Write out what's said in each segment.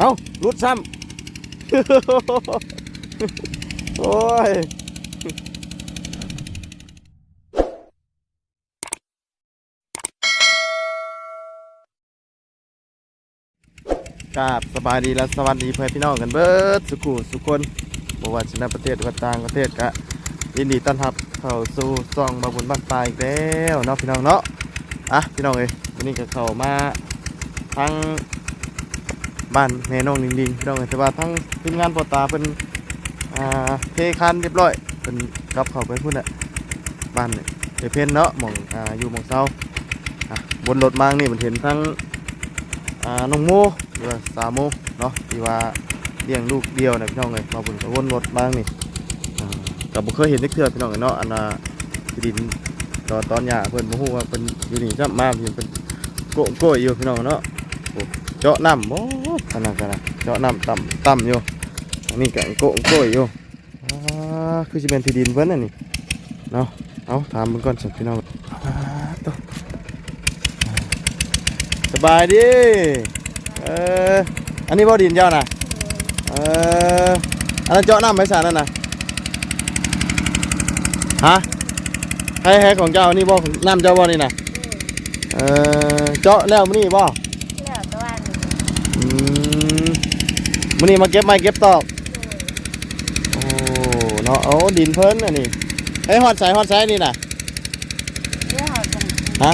เอ้ารุดซ้ำ โอ้ยกราบสบายดีและสวัสดีเพื่อนพี่น้องกันเบิดสุขุสุคนบว่าชนะประเทศหรือว่าต่างประเทศกะยินดีต้อนรับเข้าสู่ซองมาบุญบ้านปลายอีกแล้วเนาะพี่น้องเนาะอะพี่น้องเอ้ยวันนี้ก็เข้ามาทั้ง บ้านแม่น้องดิงดิงพี่น้องเอ้ยแต่ว่าทั้งทีมงานปอตาเป็นอ่าเทคันเรียบร้อยเป็นกลับเข้าไปพุ่นน่ะบ้านเทเพนเนาะหมองอ่าอยู่หมองเซาบนรถมางนี่มันเห็นทั้งอ่าน้องโมหรือว่าสาวโมเนาะที่ว่าเลี้ยงลูกเดียวนะพี่น้องเลยมาบุญกระวนรถบ้างนี่อ่ากับบุเคยเห็นนึกเถื่อพี่น้องเลยเนาะอันน่ะดินตอนตอนหย่าเพิ่นบ่ฮู้ว่าเพิ่นอยู่นี่จับมาเพิ่นเป็นโกะโกะอยู่พี่น้องเนาะ เจาะน้ำบ่ขนาดกันนะเจาะน้ำต่ำต่ำอยู่อันนี้ก็โกะโกะอยู่อ่าคือสิเป็นที่ดินเพิ่นน่ะนี่เนาะเอาถามเพิ่นก่อนสิพี่น้องอ่าตัวสบายดีเอออันนี้บ่ดินเจ้านะเอออันนั้นเจาะน้ำไม่สารนั่นนะฮะให้ให้ของเจ้านี่บ่ของน้ำเจ้าบ่นี่นะเออเจาะแล้วมื้อนี้บ่ แล้วตะวัน อืม มื้อนี้มาเก็บไม้เก็บตอกโอ้เนาะโอ้ดินเพิ่นอันนี้เฮ้ยฮอดใส่ฮอดใส่นี่น่ะเรื่องเขาจังฮะ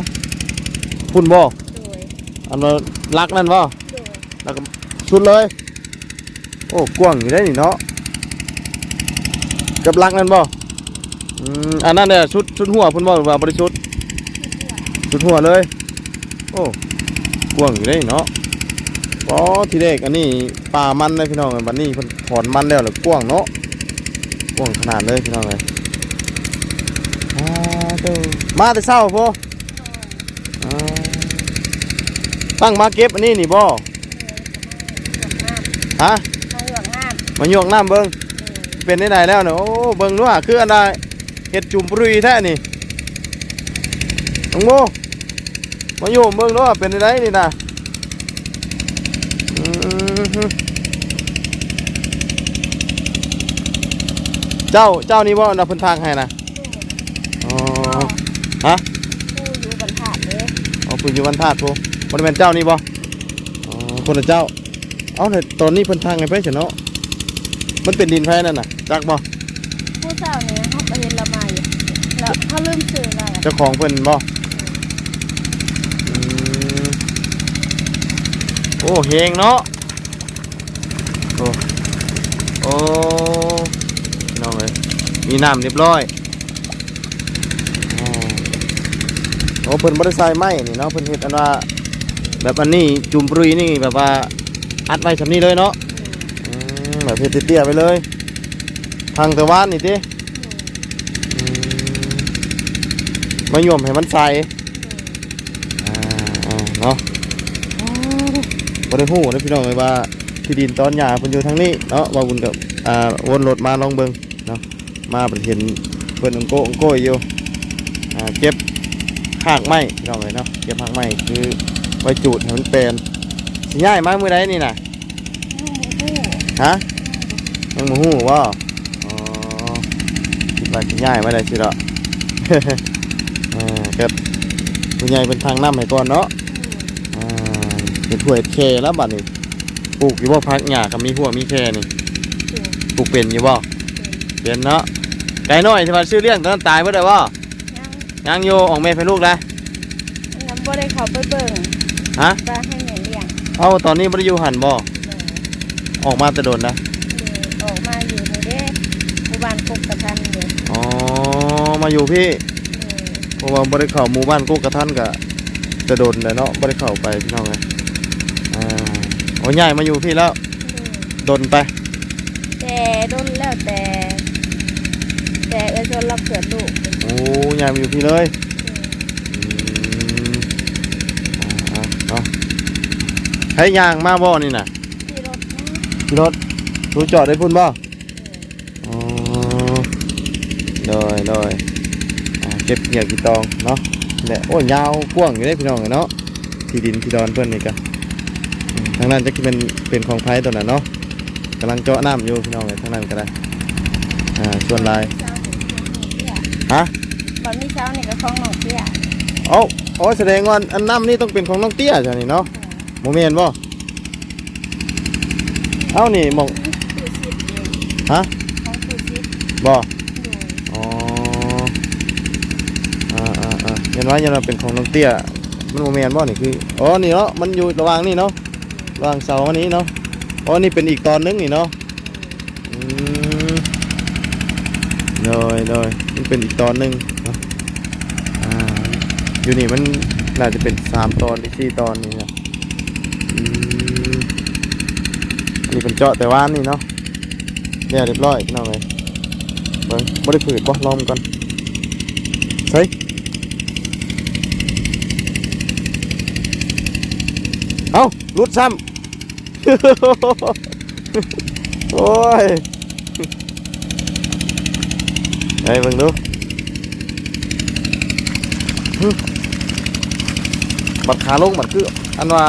พุ่นบ่โดยอันว่ารักนั่นบ่โดยแล้วก็ชุดเลย โอ้กว้างอยู่ได้นี่เนาะกับลักนั่นบ่อืมอันนั้นเนี่ยชุดชุดหัวพุ่นบ่หรือว่าบริชุดชุดหัวเลย โอ้กว้างอยู่ได้นี่เนาะ อ๋อทีแรกอันนี้ป่ามันเลยพี่น้องบัดนี้เพิ่นถอนมันแล้วแล้วกว้างเนาะกว้างขนาดเลยพี่น้องเลยอ่าเด้อมาแต่เช้าพ่ออ่าตั้งมาเก็บอันนี้นี่บ่ฮะมาหลวงงามมาโยกน้ำเบิ้งเป็นได้ไดแล้วเนาะโอ้เบิ้งด้วยคืออันใดเห็ดจุ่มปรุยแท้นี่น้องโมมาโยมเบิ้งด้วยเป็นได้ไดนี่นะอือฮึ เจ้าเจ้านี่ว่าอันดับพื้นทางให้นะอ๋อฮะผู้อยู่บรรทัดเลยเอาคุณอยู่วันธาตุพูบริเวณเจ้านี่บ่อ๋อคนละเจ้า เอาแต่ตอนนี้เพิ่นทางไงไปเฉยเนาะมันเป็นดินแพ้นั่นน่ะจักบ่ผู้เจ้าเนี่ยเขาไปเห็นเรามาอยู่แล้วเขาลืมสื่อเราอะเจ้าของเพิ่นบ่อืมโอ้เฮงเนาะ โอ้โอ้น้องเอ้ยมีน้ำเรียบร้อยอ๋อโอ้เพิ่นบ่ได้ใส่ไม้นี่เนาะเพิ่นเฮ็ดอันว่าแบบอันนี้จุ่มปรุยนี่แบบว่าอัดไว้ซำนี้เลยเนาะอืมแบบเฮ็ดเตี้ยๆไปเลย ทางตะวันนี่ติอืมมาย่วมให้มันใสอ่าอ่าเนาะบ่ได้ฮู้นะพี่น้องเอ้ยว่า ที่ดินตอนหญ้าเพิ่นอยู่ทางนี้เนาะว่าบุญกับอ่าวนรถมาลองเบิ่งเนาะมาเพิ่นเห็นเพิ่นองโกองโกยอยู่อ่าเก็บหากไม้พี่น้องเอ้ยเนาะเก็บหากไม้คือไว้จูดให้มันเป็นสิย้ายมามื้อใดนี่น่ะผู้ฮะยังมาหูว่าอ๋อคิดว่าสิง่ายมาได้สิเนาะเออก็ผู้ใหญ่เป็นทางน้ำให้ก่อนเนาะอ่าเป็นถ้วยแค่แล้วบัดนี้ ปลูกอยู่บ่พักหญ้าก็มีหัวมีแค่นี่ปลูกเป็นอยู่บ่เป็นเนาะไก่น้อยที่ว่าชื่อเลี้ยงตอนนั้นตายเมื่อใดบ่ยังยังอยู่ออกแม่ให้ลูกได้ยังบ่ได้เขาไปเบิ่งฮะว่าให้แม่เลี้ยงเอ้าตอนนี้บ่ได้อยู่หันบ่ออกมาแต่โดนนะเดี๋ยวออกมาอยู่ในเด้หมู่บ้านกกกระทันเดี๋ยวอ๋อมาอยู่พี่เออเพราะว่าบริเข้าหมู่บ้านกุกกระทันกะจะโดนเลยเนาะบริเข้าไปพี่น้องเลยอ่าโอ้ยใหญ่มาอยู่พี่แล้วเออโดนไป แต่โดนแล้วแต่ แต่เออจนเราเกิดลูกเป็นโอ้ใหญ่มาอยู่พี่เลยอืมอ่าเนาะให้ยางมาบ่นี่น่ะที่รถนะพี่รถรู้จอดได้พุ่นบ่อ๋อโดยโดยอ่าเก็บเหยียกกี่ตองเนาะเนี่ยโอ้ยยาวกว้างอยู่ได้พี่น้องเลยเนาะที่ดินที่ดอนเพื่อนนี่กันอืม ทางนั้นจะเป็นเป็นของไผ่ตัวนั้นเนาะกำลังเจาะน้ำอยู่พี่น้องเลยทางนั้นก็ได้อ่าส่วนลายฮะบอลมีเช้านี่ก็ของน้องเตี้ยเอ้าโอ้แสดงว่าอันน้ำนี่ต้องเป็นของน้องเตี้ยจ้ะนี่เนาะโมเมนบ่เอ้านี่หมองตู้ซิดเองฮะของตู้ซิดบ่โดยอ๋ออ่าอ่าอ่าเห็นว่ายันว่าเป็นของน้องเตี้ยมันโมเมนบ่นี่คืออ๋อนี่เนาะมันอยู่ระหว่างนี่เนาะระห ว่างเสาอันนี้เนาะอ๋อนี่เป็นอีกตอนนึงนี่เนาะอืมเลยเลยมันเป็นอีกตอนหนึงเนาะอ่าอยู่นี่มันน่าจะเป็นสามตอนหรือสี่ตอนนี่นะอันนี้เป็นเจาะแต่ว่านี่เนาะเนี่ยเรียบร้อยพี่น้องเลยเบิ่งบ่ได้ผืดบ่ลองก่อนใส่ เอารุดซ้ำ โอ้ยไอ้เบิ่งดูบัดขาลงบัดคืออันว่า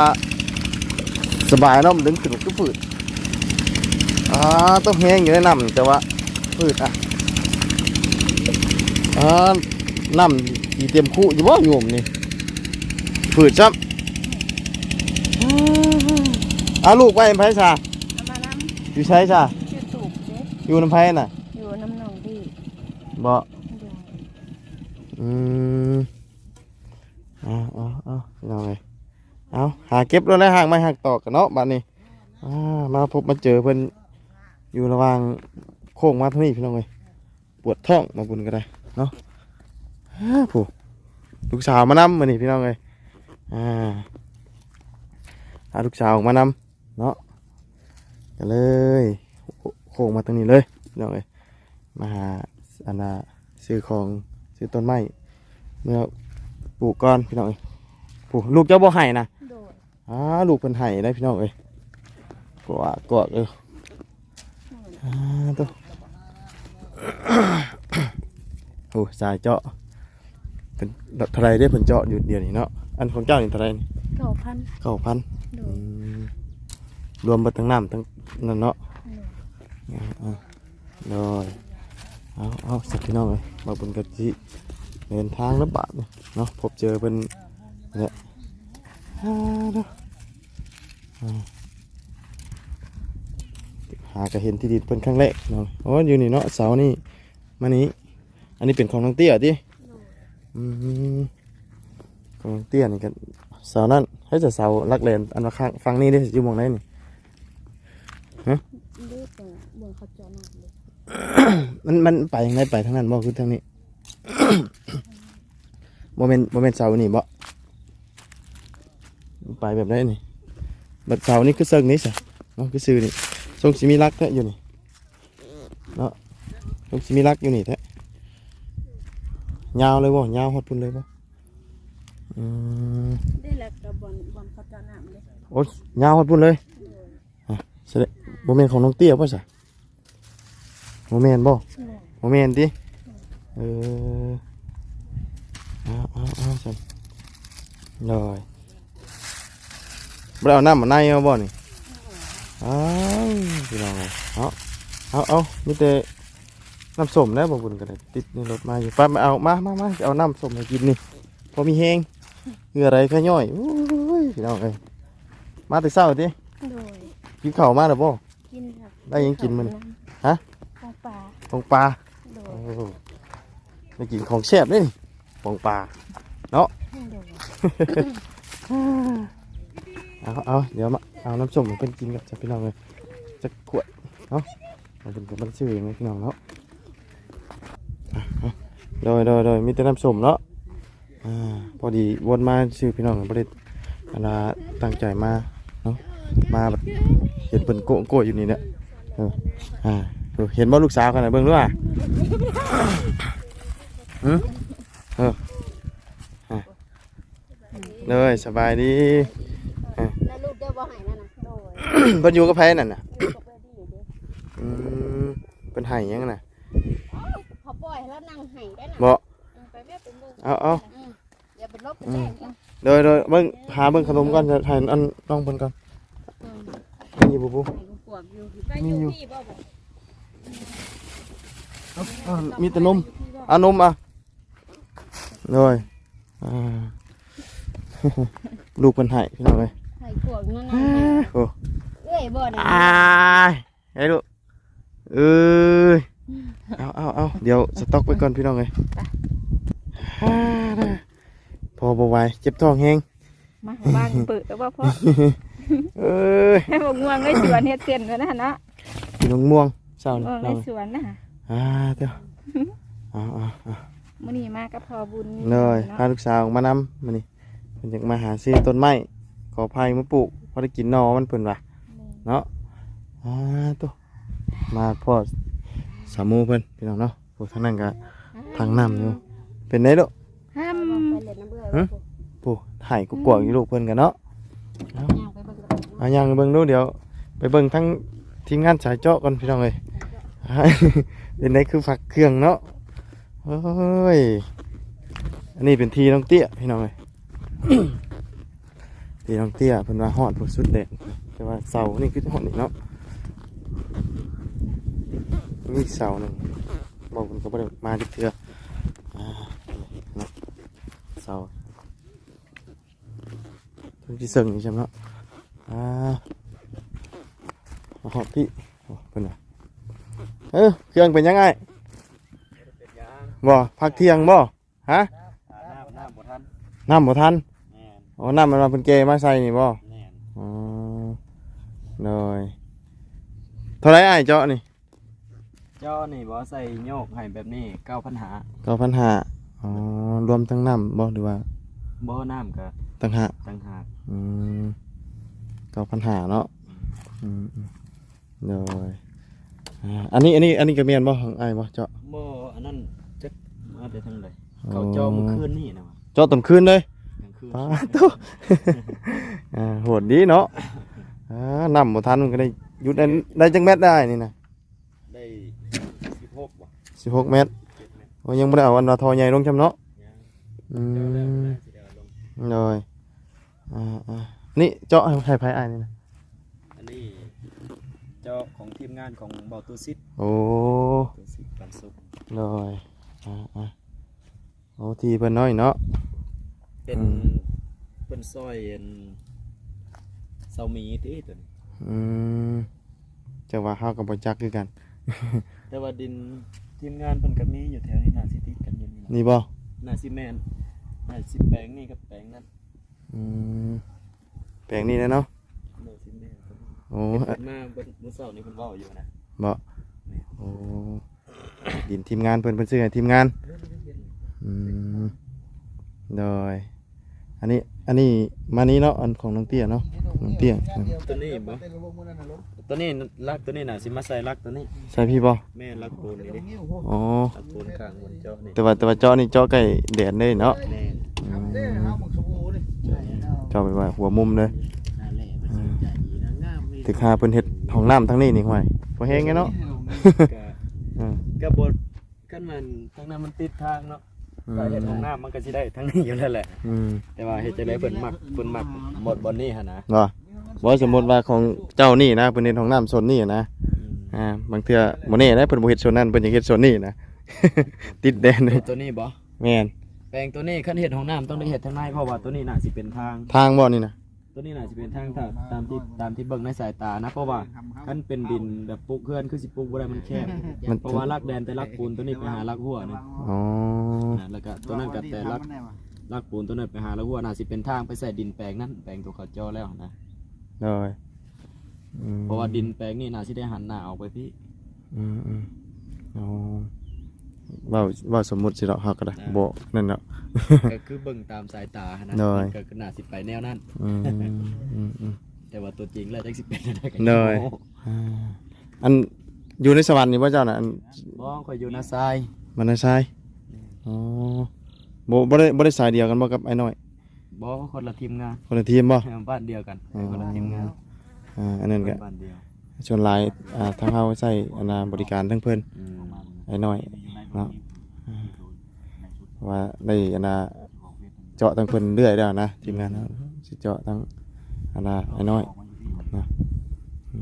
สบายเนาะมันดึงขึ้นก็ฝืดอ่าต้องแห้งอยู่ในน้ำแต่ว่าฝืดอะอ่าน้ำอีเต็มคู่อยู่บ่อยู่ผมนี่ฝืดจั บอาลูกไปไผชาเอามาน้อยู่ใช้ชาำชื่อตูบเด้อยู่น้ำไผน่ะอยู่น้ำหนองดีบ่โดยอืมเอาเอาเอาเอาไงเอาหาเก็บแล้วนะห่างไม่หักตอกกันเนาะบัดนี้อ่ามาพบมาเจอเพิ่นอยู่ระหว่างโค้งมาทางนี้พี่น้องเอ้ยปวดท้องมาบุญก็ได้เนาะอ้าผู้ลูกสาวมานำมานี่พี่น้องเอ้ยอ่าพาลูกสาวออกมานำ เนาะก็เลยโค้งมาทางนี้เลยพี่น้องเอ้ยมาหาอันน่ะซื้อของซื้อต้นไม้เมื่อปลูกก่อนพี่น้องเอ้ยปลูกลูกเจ้าบ่ไห้นะโดยอ้าลูกเพิ่นไห้ได้พี่น้องเอ้ยกวาดกวาดเอออ่าตัวโอ้สายเจาะเป็นเท่าไรได้เพิ่นเจาะอยู่เดียวนี้เนาะอันของเจ้านี่เท่าไรนี่เก้าพันเก้าพันโดอืยม รวมเบิดทั้งน้ำทั้งนั่นเนาะโดยเอาเอาเลยเอาเอาสักพี่น้องเลยมาบนกะทิเดินทางระบาดเนาะพบเจอเป็นเนี่ยอ่าเด้ออ่าหากระเห็นที่ดินเป็นครั้งแรกเนาะโอ้อยู่นี่เนาะเสานี่มานี้อันนี้เป็นของน้องเตี้ยดิอืมของน้องเตี้ยนี่กันเสานั่นให้จะเสาลักเลนอันว่าข้างฟังนี่ดิอยู่มองไหนนี่ เลือกแต่เบิ่งเขาเจาะน้ำเลยมันมันไปทางไหนไปทางนั้นบ่คือทางนี้ โมเมนโมเมนเสานี่บ่มันไปแบบไหนนี่บัดเสานี่คือเซิงนี่สิเนาะคือซื้อนี่ทรงสิมีรักแท้อยู่นี่เนาะทรงสิมีรักอยู่นี่แท้ยาวเลยบ่ยาวฮอดพุ่นเลยบ่อืมได้แล้วกับบอลบอลเขาเจาะน้ำเลยโอ้ยยาวฮอดพุ่นเลยอะแสดง โมเมนของน้องเตี้ยป่ะสะโมเมนบ่โมเมนต์ดิเออเอาเอาเอาสันเลยบ่ได้เอาน้ำมาในเอาบ่นี่อ้าวพี่น้องเอ้ยเอาเอาเอามีแต่น้ำส้มแล้วบ่บุญกันเลยติดในรถมาอยู่ป้ามาเอามามามาเอาน้ำส้มให้กินนี่พอมีแห้งเหงื่ออะไรขย่อยอุ้ยพี่น้องเอ้ยมาแต่เช้าดิโดยกินข้าวมาแล้วบ่กินครับ ได้ยังกินมื้อนี้ ฮะ ของป่าของปลาโดโอ้ยได้กินของแซ่บเลยนี่ปองปลา โดยเอาเอาเดี๋ยวมาเอาน้ำส้มมาเป็นกินกับจะพี่น้องเลยจะขวดเนาะเอาเป็นกับมันชื่อยังไงพี่น้องเนาะอะเอาโดยโดยโดยมีแต่น้ำส้มเนาะอ่าพอดีวนมาชื่อพี่น้องบริษัทอันน่ะตั้งใจมาเนาะมาแบบเห็นเป็นโกะโกะอยู่นี่เนี่ยเอออ่าเห็นว่ลูกสาวกันนะเบิ่งด้วยอะหืมเออเลยสบายดีแล้วลูกเจ้บ่หายนั่นน่ะเพิ่นอยู่กับไผนั่นน่ะอืมเพิ่นให้หยังน่ะเขาปล่อยแล้วนั่งใหายได้น่ะบ่เอาเอาอย่าเป็นลบเป็นแดงโดยโดยเบิ่งหาเบิ่งขนมก่อนจะถ่ายอันน้องเพิ่นก่อนมีอยู่ปุ๊บไข่ กวกอยู่ไปอยู่พี่บ่บ่อ่ามีแต่นมอานมอะเลยอ่า ลูกเป็นไห้พี่น้องเลยไข่กวกนั่นอ้าน่ะโอ้เอ้ยบ่ได้อ้ายไอ้ลูกเอ้ยเอาเอาเอาเดี๋ยวสต็อกไปก่อนพี่น้องเลยอ่าได้พอบไหวเจ็บท้องแห้งมาบ้านเปิดแล้วบ่พอ เอ้ยให้บ่ง่วงไว้สวนเฮ็ดเต้นไว้นะเนาะพี่น้องม่วงเศร้าเอนี่อน้ไว้องสวนนะอ่าเดี๋ยวเอาเอาเอามื้อนี้มากับพ่อบุญเลยพาเนาะลูกสาวมานำมานี่เพิ่นอยากมาหาซื้อต้นไม้ขอภัยมาปลูกพอได้กินหนอมันเพิ่นว่าเนาะอ่าตัวมาพ่อสามูเพิ่นพี่น้องเนาะพวกทางนั้นก็ทางน้ำอยู่เป็นไงลูกห้ามฮะปู่ถ่ายกุกกวางอยู่ลูกเพิ่นกันเนาะเอาอายังเบิ่งดูเดี๋ยว ไปเบิ่งทั้งทีมงานสายเจาะก่อนพี่น้องเอ้ยเป็นไงคือฝักเครื่องเนาะโอ้ยอันนี้เป็นทีน้องเตี้ยพี่น้องเอ้ยทีน้องเตี้ยเพิ่นว่าฮอดบ่สุดเด็ดแต่ว่าเสานี่คือฮอดนี่เนาะมีเสาหนึ่งบอกเพิ่นก็บ่ได้มาจักเทื่อเนเสาเพิ่เสิร์งนี่ใช่ไหมเนาะ อ่ามาฮอดพี่โอ้เพิ่นว่าเออเครื่องเป็นยังไงบ่พักเที่ยงบ่ฮะน้ำน้ำบ่ทันน้ำบ่ทันแม่นอ๋อน้ำมันมาเป็นเกมาใส่นี่บ่แม่นอ๋อเลยเท่าไรอ้ายเจาะนี่เจ้านี่บ่ใส่โยกให้แบบนี้เก้าพันหาเก้าพันห้าอ๋อรวมทั้งน้ำบ่หรือว่าบ่น้ำก็ตั้งหากต่างหากอืม เก้าพันห้าเนาะอืมอืมเลยอ่าอันนี้อันนี้อันนี้กระเมียนบ่ของอ้ายบ่เจาะบ่อันนั้นจักมาแต่ทางใดเขาเจ้าเมื่อคืนนี่นะวะเจาะตอนคืนเลยกลางคืนป้าตุ๊อ่าโหดดีเนาะอ่าน้ำบ่ทันมันก็ได้หยุดได้ได้จังแมตรได้นี่นะได้16บ่สิบหกเมตร7เมตรโอ้ยังไม่ได้เอาอันวาทอใหญ่ลงจำเนาะยังอืเจ้าแล้วมน่าสิได้เอาลงเลยอ่าอ่า นี่เจาะให้ไผ่ไผ่อ้ายนี่นะอันนี้เจ้าของทีมงานของเบาตูซิดโอ้ตูซิดปันสุกเลยอ่าอ่าโอ้ทีเพิ่นน้อยเนาะเป็นอืมเป็นซอยอันเซามีติตัวนี้อืมจะว่าเฮากับบ่จักคือกัน แต่ว่าดินทีมงานเพิ่นก็มีอยู่แถวนี้น่าสิติดกันอยู่นี่ล่ะนี่บ่น่าสิแม่นน่าสิแปลงนี่กับแปลงนั้นอืม แปลงนี้นะเนาะน่าสิแม่นเพิ่นโอ้เพิ่นมาเบิ่งมื้อเช้านี้เพิ่นเว้าอยู่นะบ่โอ้ดินทีมงานเพิ่นเพิ่นซื้อให้ทีมงานอืมเลย อันนี้อันนี้มานี้เนาะอันของน้องเตี้ยเนาะน้องเตี้ยอืมตัวนี้บ่ตัวนี้ลักตัวนี้น่ะสิมาใส่ลักตัวนี้ใช่พี่บ่แม่นลักปูนนี่ดิอ๋อลักปูนข้างบนเจ้านี่แต่ว่าแต่ว่าเจาะนี่เจาะใกล้แดดเลยเนาะแม่นอืมเจาะไปว่าหัวมุมเลยนั่นแหละมันสิใจดีนะงามมีถึกหาเพิ่นเฮ็ดห้องน้ำทั้งนี้นี่ห่วยบ่แฮงไงเนาะก็อืมก็บ่กันมันทางนั้นมันติดทางเนาะ ถ้าเฮ็ดห้องน้ำมันก็สิได้ทางนี้อยู่แล้วแหละ อืมแต่ว่าเฮ็ดจังได๋เพิ่นมักเพิ่นมักหมดบ่อนนี้หั่นนะบ่บ่สมมุติว่าของเจ้านี่นะเพิ่นเฮ็ดห้องน้ำโซนนี้นะอืมอ่า บางเทื่อบ่แน่นะเพิ่นบ่เฮ็ดโซนนั้นเพิ่นอยากเฮ็ดโซนนี้นะ ติดแดนเลยตัวนี้บ่แม่นแปลงตัวนี้คันเฮ็ดห้องน้ำต้องได้เฮ็ดทางในเพราะว่าตัวนี้น่าสิเป็นทาง ทางบ่นี่นะ ตัวนี้น่าจะเป็นทางถ้าตามที่ตามที่เบิ่งในสายตานะ เพราะว่าคันเป็นดินแบบปลูกเพื่อนคือสิปลูกบ่ได้มันแคบมันเพราะว่าลักแดนแต่ลักปูนตัวนี้ไปหาลักหัวนะอ๋อนะแล้วก็ตัวนั้นก็แต่ลักลักปูนตัวนั้นไปหาลักหัวน่าสิเป็นทางไปใส่ดินแปลงนั้นแปลงตัวเขาเจาะแล้วนะเลยอืมเพราะว่าดินแปลงนี่น่าสิได้หันหน้าออกไปพี่อืมอืมอ๋อ เว้าเว้าสมมุติสิเนาะเฮาก็ได้บ่นั่นเนาะ ก็คือเบิ่งตามสายตานะได้มันก็น่าสิไปแนวนั้น อืมอืมอืม แต่ว่าตัวจริงแล้วจักสิเป็นอะไรกันได้อ่าอันอยู่ในสวรรค์นี่บ่เจ้าน่ะอันบ่ข่อยอยู่นาทรายมันน่ะชายอ๋อบ่บ่ได้บ่ได้สายเดียวกันบ่กับไอ้น้อยบ่คนละทีมงานคนละทีมบ่ บ้านเดียวกันคนละทีมงานอ่าอันนั้นก็บ้านเดียวส่วนหลายอ่าทางเฮาใช้อันน่ะบริการทั้งเพิ่นอืมไอ้น้อย เนาะอ่าว่าได้อันน่ะเจาะทั้งเพิ่นเรื่อยแล้วนะทีมงานเฮาสิเจาะทั้งอันน่ะไอ้น้อยนะอื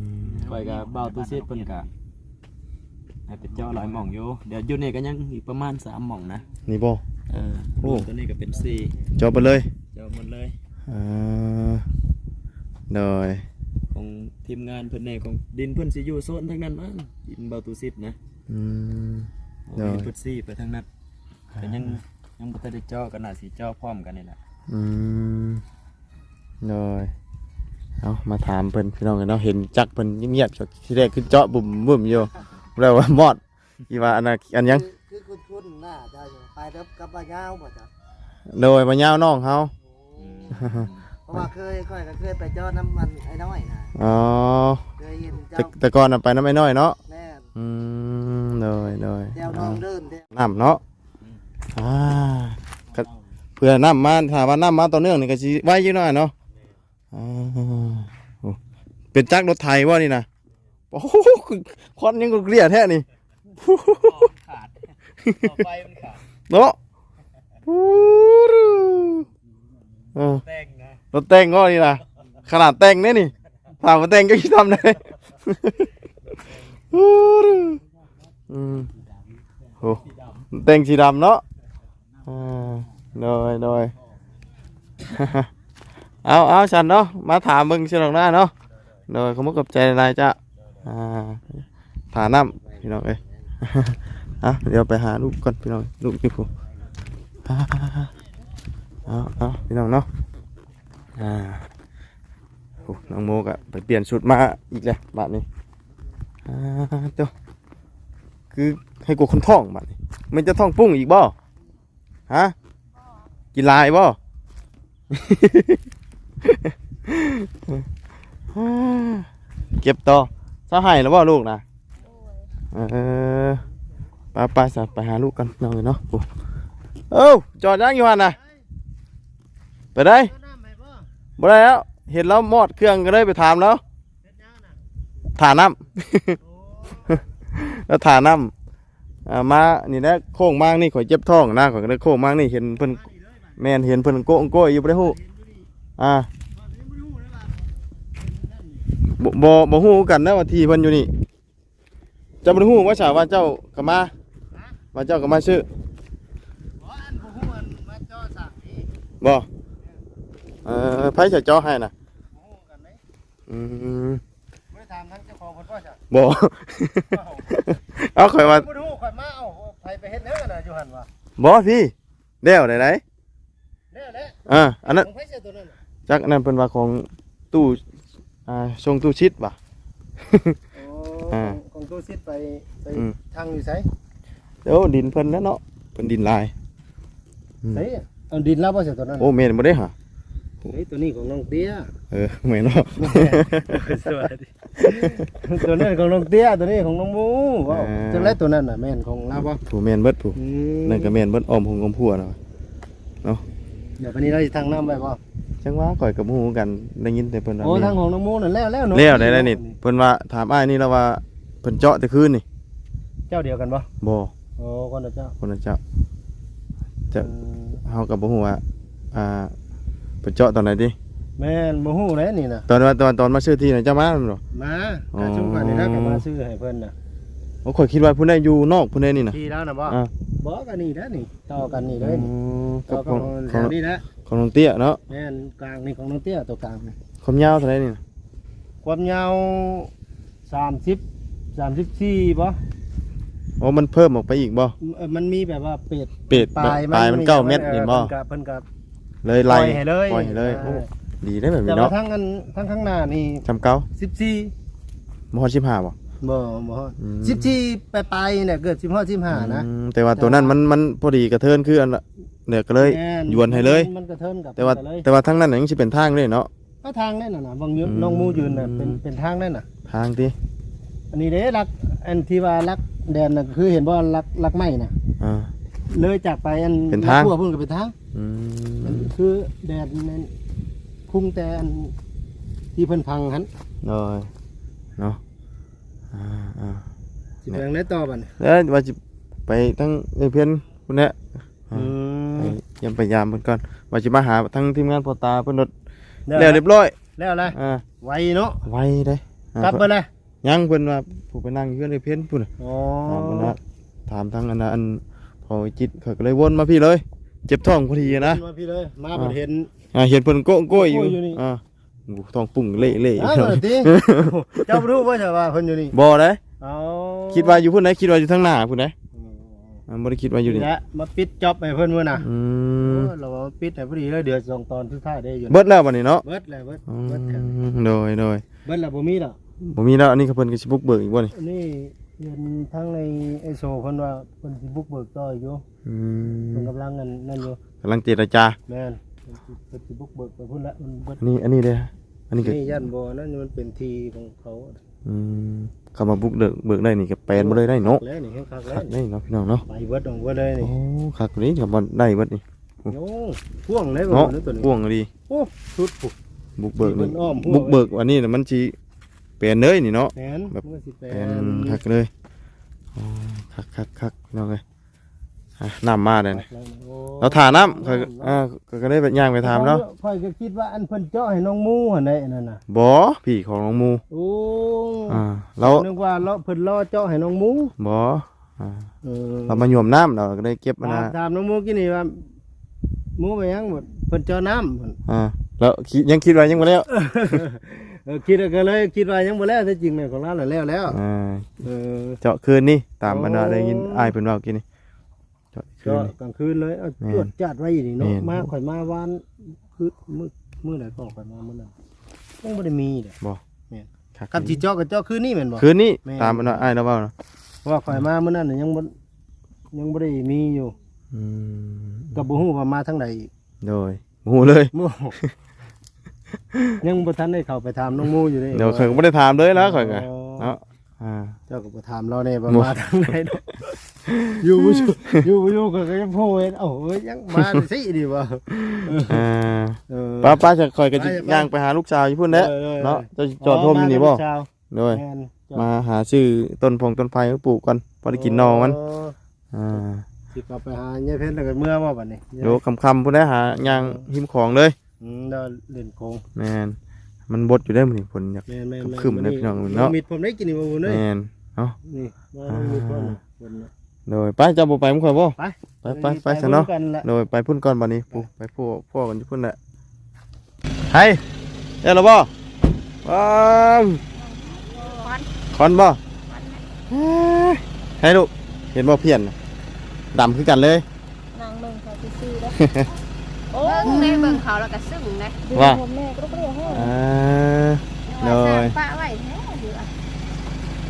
ไปกับเบาตู้ซิดเพิ่นก็ให้เป็นเจ้าหลายหม่องอยู่เดี๋ยวอยู่นี่ก็ยังอีกประมาณสามหม่องนะนี่บ่ เออโอ้รวมตัวนี้ก็เป็นสี่จบไปเลยเจ้าหมดเลยอ่าโดยของทีมงานเพิ่นเองของดินเพิ่นสิอยู่โซนทั้งนั้นมั้งดินเบาตูซิดนะ อืม โอ้ได้ดินเพิ่นซี่ไปทั้งนั้นแต่ยังยังบ่ทันได้เจาะกันน่ะสิเจาะพร้อมกันนี่แหละอืมโดยเอามาถามเพิ่นพี่น้องกันเนาะเห็นจักเพิ่นเงียบๆที่แรกคือเจาะบุ่มบุ่มอยู่แล้วว่ามอดอีว่าอันน่ะอันยัง คือคุณคุณหน้าจะอยู่ไปรับกับปลายาวบ่จ้ะโดยมายาวน้องเฮา เพราะว่าเคยค่อยก็เคยไปเจอน้ำมันไอ้น้อยนะอ๋อเคยเห็นแต่เจ้าแต่ก่อนน่ะไปน้ำไอ้น้อยเนาะแม่นอืม โดยโดยเจ้าน้องเดินเด้อน้ำเนาะอ่าก็เพื่อน้ำมาถ้าว่าน้ำมาต่อเนื่องนี่ก็สิไว้อยู่หน่อยเนาะอ่าโอ้เป็นจักรรถไทยว่านี่นะโอ้โหควันยังก็เกลียดแท้นี่ขาดไฟมันขาดเนาะปูรูเออแต่งนะรถแต่งก็นี่นะขนาดแต่งเนี่ยนี่ถามว่าแต่งก็คิดทำได้ปูรู อืมโหแต่งสีดำเนาะอ่าโดยโดยเอาเอาฉันเนาะมาถามมึงเชียวหน้าเนาะโดยขมุกกับใจนายจ้ะอ่าถาน้ำพี่น้องเอ้ยอะเดี๋ยวไปหาลูกก่อนพี่น้องลูกพี่ผู้เอาเอาพี่น้องเนาะอ่าโอ้น้องโมกะไปเปลี่ยนชุดมาอีกแล้วบาทนี้อ่าเจ้า คือให้กูคนท่องบาทนี้มันจะท่องปุ้งอีกบ่ฮะกินลายบ่ เก็บต่อเช้าให้แล้วบ่ลูกนะเออไปไปสัไปหาลูกกันน้องเนาะโอ้เอ้าจอดยังอยู่หันน่ะไปได้บ่ได้แล้วเห็นแล้วมอดเครื่องก็เลยไปถามแล้วถาน้ำ แล้วถาน้ำอ่ามานี่นะโค้งมากนี่ข่อยเจ็บท้องนะข่อยก็เลยโค้งมากนี่เห็นเพิ่นแมนเห็นเพิ่นโก้งโก้ยอยู่บ่ได้ฮู้อ่าบ่บ่บ่ฮู้กันนะว่าที่เพิ่นอยู่นี่เจ้าบ่ฮู้ว่าฉาว่าเจ้าก็มาว่าเจ้าก็มาซื้อบ่เอ่อไผจะจาะให้น่ะอืม บ่ เอาข่อยว่าบ่รู้ข่อยมาเอาไปไปเฮ็ดแนวกันน่ะอยู่หั่นว่าบ่พี่เดี๋ยวได้ไดแน่แหละอ่าอันนั้นของไผเสียตัวนั้นน่ะจักอันนั้นเพิ่นว่าของตู้อ่าส่งตู้ชิดบ่ะ โอ้อ่าของตู้ซิดไปไปอืม ทางอยู่ไสเดี๋ยวดินเพิ่นนั่นเนาะเพิ่นดินลายไสเอาดินแล้วบ่เสียตัวนั้นโอ้แม่นบ่ได้หะ เฮ้ยตัวนี้ของน้องเตี้ยเออแม่นเนาะสวัสดีตัวนั้นของน้องเตี้ยตัวนี้ของน้องหมูว้าวอ่าจังไรตัวนั้นน่ะแม่นของเราบ่ผู้แม่นเบิดผู้อืมนั่นก็แม่นเบิดอ้อมหงอมพัวเนาะเดี๋ยววันนี้เราสิทางน้ำไปบ่จังว่าข่อยกับหมู่กันได้ยินแต่เพิ่นว่าโอ้มีทางของน้องหมูนั่นแล้วแล้วเนาะแล้วได้แล้วนี่เพิ่นว่าถามอ้ายนี่แล้วว่าเพิ่นเจาะแต่คืนนี่ เจ้าเดียวกันบ่บ่โอ้คนละเจ้าคนละเจาะจะอืมเฮาก็บ่ฮู้ว่าอ่า เพิ่นเจาะตอนไหนดิแม่นบ่ฮู้เลยนี่น่ะตอนว่าตอนตอนมาซื้อที่น่ะเจ้ามาบ่ มาอ๋อกระชุ่มกันนี่แล้วก็มาซื้อให้เพิ่นน่ะโอ้ข่อยคิดว่าผู้ใดอยู่นอกผู้ใดนี่น่ะ ที่แล้วน่ะบ่อ่า บ่กันนี่แล้วนี่ต่อกันนี่เลอืยนี่มต่กัอบขกัอบงของแถวนี้นะของน้องเตี้ยเนาะแม่นกลางนี่ของน้องเตี้ยตัวกลางนี่ความยาวเท่าไหร่นี่น่ะความยาว30 34บ่โอ้มันเพิ่มออกไปอีกบ่ เอ่อมันมีแบบว่าเป็ดเป็ดปลายปลายมันเก้าเม็ดนี่บ่เพิ่นก็เพิ่นก็ เลยปไล่ล่อยให้เลยปล่อยให้เลยเอโอ้อดีได้แบบแต่นี้ว่าเนาะทั้งอันทั้งข้างหน้านี่จำเก่าสิบสี่บ่ฮอด15บ่ บ่บ่ฮอดอืม สิบสี่ไปลายๆเนี่ยเกิดสิบห้าสิบห้านะอืมแต่ว่าตัวนั้นมันมันพอดีกระเทินคืออันละเนี่ยก็เลยแม่ยวนให้เลย มันกระเทินกับแต่ว่าเลยแต่ว่าทั้งนั้นน่ะยังสิเป็นทางเลยเนาะ ก็ทางนั่นน่ะนะบางยืนอืม น้องมูยืนน่ะเป็นเป็นทางนั่นน่ะ ทางที่อันนี้เด้รักอันที่ว่ารักแดนน่ะคือเห็นว่ารักรักไม้น่ะอ่า เลยจากไปอันเป็นทางรักพัวพุ่นก็เป็นทางอืมมันคือแดนนั้นพุ่งแต่อันที่เพิ่นพังหันเลยเนาะอ่าอ่า สิไปทางไหนต่อบัดนี้แล้วว่าจะไปทั้งไอ้เพี้ยนคนเนี้ยอืมไปยามไปยามเพิ่นก่อนว่าจะมาหาทั้งทีมงานพอตาเพิ่นรถแล้วแล้วเรียบร้อยแล้วอะไรอ่าไวเนาะไวเด้อ่ากลับไปเลยยยังเพิ่นว่าผู้ไปนั่งอยู่เพื่อนไอ้เพ้นพุ่นน่ะอ๋อถามมันนะถามทางอันนะอัน พอจิตเขาก็เลยวนมาพี่เลย เจ็บท้องพอดีนะ มาพี่เลยมาบ่เห็นอ่าเห็นเพิ่นโก้โก้ยอยู่โก้อยู่นี่อ่าโอ้ท้องปุ่งเละๆอยู่อ้าวติเจ้ารู้ว่าจะว่าเพิ่นอยู่นี่บ่ได้เอาคิดว่าอยู่พุ่นไหนคิดว่าอยู่ทางหน้าพุ่นไหนอ่าบ่ได้คิดว่าอยู่นี่และมาปิดจ็อบให้เพิ่นมื้อน่ะอืมโอ้เราว่าปิดให้พอดีเลยเดือดสองตอนสุดท้ายได้อยู่เบิดแล้วบัดนี้เนาะเบิดแล้วเบิดอืเบิดแล้วมโดยโดยเบิดแล้วบ่มีดอกบ่มีแล้วอันนี้ก็เพิ่นก็สิบุกเบิกอีกบ่นี่อันนี้ เรียนทั้งในไอโซเพิ่นว่าเพิ่นสิบุกเบิกต่ออยู่อืเพิ่นมกำลังนั่นนั่นอยู่กำลังเจรจา แม่นเพิ่นสิบุกเบิกไปพุ่นละมันเบิดอันนี้อันนี้เด้ออันนี้ก็นี่ยันบ่นั่นมันเป็นทีของเขาอืมเข้ามาบุกเบิกเบิกได้นี่ก็แปลนบ่เลยได้เนาะแล้วนี่แห้งคักแล้คัวกได้เนาะพี่น้องเนาะไปเบิดออกเบิดเลยโอ้นี่คักนี้ก็บ่ได้เบิดนี่โอ้พ่วงเลยบ่เนาะนี่ตัวนี้พ่วงดีโอ้สุดปุ๊บ บุกเบิกนี่มันอ้อมพวกบุกเบิกวันนี้น่ะมันสิ เปลี่ยนเลยนี่เนาะแม่นแบบ มันก็สิแปลเปลี่ยนนคักเลยอ๋อคักคักคักพี่น้องเอ้ยอะน้ำมาเลยนะโอ้เราถาน้ำเขาก็อ่าก็ก็ได้แบบย่างไปถามเนาะค่อยก็คิดว่าอันเพิ่นเจาะให้น้องหมูหั่นได้นั่นน่ะบ่พี่ของน้องหมูโอ้อ่าเรานึกว่าเราเพิ่นรอเจาะให้น้องหมูบ่อ่าเออเรามาโยมน้ำเราก็ได้เก็บมาถานะมถามน้องหมูกินนี่ว่าหมูไปยังหมดเพิ่นเจาะน้ำเพิ่นอ่าแล้วคิดยังคิดไว้ยังบ่แล้ว เออคิดก็เลยคิดว่ายังบ่แล้วแต่จริงเนี่ยของเราน่ะแล้วแล้วอ่าเออ เจาะคืนนี่ตามอันน่ะโอ้ได้ยินอ้ายเพิ่นเว้ากินนี่เจาะคืนก็นี่ กลางคืนเลยเอาแม่นจวดจัดไว้อยู่นี่เนาะแม่น มาข่อยมาวานคือมื้อมื้อไหนก็ข่อยมามื้อนั้นยังบ่ได้มีเด้คักกับสิเจาะก็เจาะคืนนี้แม่นบ่ คืนนี้แม่นตามอันน่ะอ้ายเราเว้านะเพราะว่าข่อยมามื้อนั้นน่ะยังบ่ยังบ่ได้มีอยู่อืมก็บ่ฮู้ว่ามาทางใดอีกโดยหมูเลยหมู่ ยังบ่ทันได้เข้าไปถามน้องหมูอยู่เด้เดี๋ยวข่อยก็บ่ได้ถามเลยแล้วข่อยก็เนาะอ่าเจ้าก็บ่ถามเราแน่ว่าหมู่มาทางใดเนาะอยู่บ่อยู่อยู่บ่อยู่ก็ก็ยังโพเฮ็ดเอ้าเอ้ยยังมาสิดิว่าอ่าเออป้าป้าจะคอยกันไปไปย่างไปหาลูกสาวอยู่พุ่นแหละเออเออเนาะจะจอดร่มอยู่นี่บ่อ๋อมาแต่เช้าโดยแม่นจอดมาหาชื่อต้นพงต้นไผ่มาปลูกก่อนพอได้กินหนอมันโอ่าสิกลับไปหาเนี่ยเพชรแล้วก็เมื่อว่าบัดนี้เดี๋ยวคำๆพุ่นได้หาย่างหิมของเลย อืมเดี๋ยวเล่นโกงแมนมันบดอยู่ได้มื้อนี้ผลอยากแม่นแม่นแม่นคึมๆนะพี่น้องเนาะมีดผมได้กินนี่บ่บุญเอ้ยแมนเนาะนี่มามีดผมน่ะเพิ่นน่ะ โดยไปเจ้าบ่ไปมึงข่อยบ่ไป ไปไปไปซะเนาะบิ่งกัแหละโดยไปพุ่นก่อนบัดนี้ปูไปพ่อพ่อกันอยู่พุ่นแหละไห้เด้อแล้วบ่ว้าวคอนบ่ให้ลูกเห็นบ่เพี้ยนน่ะดำคือกันเลย นางเบิ่งเขาซื่อๆเด้อ โอ้เบิ่งในเบิ่งเขาแล้วก็ซึ้งนะดูว่าผมแม่ก็บ่ได้ให้อ่าโดยป้าไว้แท้เดือ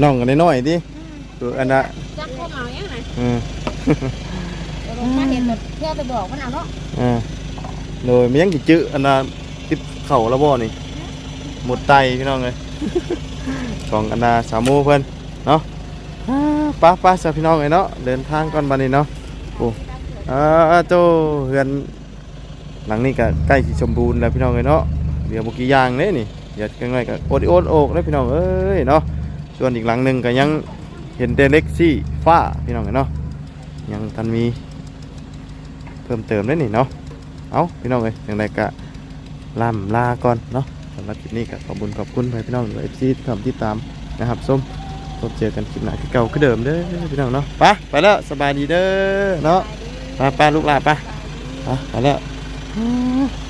น้องกันน้อยๆดิคืออันน่ะจักพวกเอายังไงอืมเดี๋ยวมาเห็นแบบเที่ยวไปบอกมันเอาเนาะอ่าโดยมันยังสิจื้ออันน่ะติดเข่าแล้วบ่นี่หมดไตพี่น้องเลยของอันน่ะสามโมเพิ่นเนาะอ่าป้าป้าซะพี่น้องเลยเนาะเดินทางก่อนบัดนี้เนาะโอ้อ่าโตเฮือน หลังนี้ก็ใกล้สิสมบูรณ์แล้วพี่น้องเลยเนาะเดี๋ยวบ่กี่อย่างเด้นี่เดี๋ยวจังไงก็โอดโอดโอกเด้พี่น้องเอ้ยเนาะส่วนอีกหลังหนึงก็ยังเห็นแต่เล็กซี่ฟ้าพี่น้องเลยเนาะยังทันมีเพิ่มเติมได้นี่เนาะเอาพี่น้องเอ้ยอย่างไรก็ล่ำลาก่อนเนาะสำหรับคลิปนี้ก็ขอบคุญขอบคุณไปพี่น้องเอฟซีที่ทำที่ตามนะครับส้มพบเจอกันคลิปหน้าที่เก่าคือเดิมเด้อพี่น้องเนาะไปไปแล้วสบายดีเด้อเนาะไปไปลูกหลานไปไปไปแล้ว 嗯。